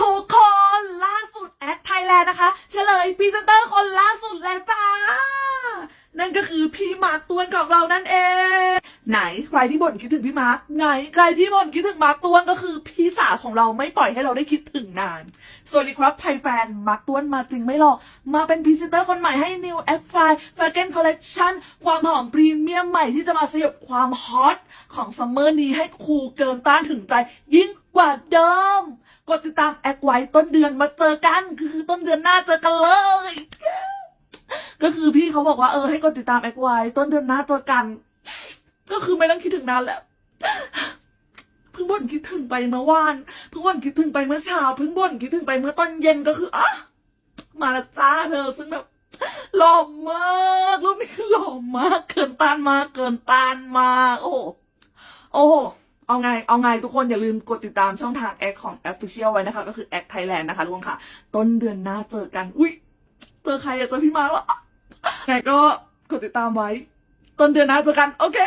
ทุกคนล่าสุดแอดไทยแลนด์นะคะเฉลยพรีเซนเตอร์คนล่าสุดแล้วจ้า นั่นก็คือพี่มาร์คตวนของเรานั่นเอง ไหนใครที่บ่นคิดถึงพี่มาร์คไหนใครที่บ่นคิดถึงมาร์คตวนก็คือพี่จ๋าของเราไม่ปล่อยให้เราได้คิดถึงนาน สวัสดีครับไทยแฟนมาร์คตวนมาจริงไม่หรอก มาเป็นพรีเซนเตอร์คนใหม่ให้ New F f i f a g e n Collection ความหอมพรีเมียมใหม่ที่จะมาสยบความฮอตของซัมเมอร์นี้ให้คูลเกินต้านถึงใจยิ่งกว่าเดิม กดติดตามแอคไว้ต้นเดือนมาเจอกัน คือต้นเดือนหน้าเจอกันเลย ก็คือพี่เขาบอกว่าเออให้กดติดตามแอคไว้ต้นเดือนหน้าเจอกัน ก็คือไม่ต้องคิดถึงนานแล้วเพิ่งบ่นคิดถึงไปเมื่อวานเพิ่งบ่นคิดถึงไปเมื่อเช้าเพิ่งบ่นคิดถึงไปเมื่อตอนเย็นก็คืออะมาละจ้าเธอซึ่งแบบหล่อมากรูปนี้หล่อมาก เกินต้านมากเกินต้านมากโอ้โอ้ เอาไงเอาไงทุกคนอย่าลืมกดติดตามช่องทางแอคของ Official ไว้นะคะ ก็คือแอคไทยแลนด์นะคะทุกคนค่ะ ต้นเดือนหน้าเจอกัน อุ้ยเจอใครอะเจอพี่มาร์คแล้วอะไงก็กดติดตามไว้ ต้นเดือนหน้าเจอกัน โอเค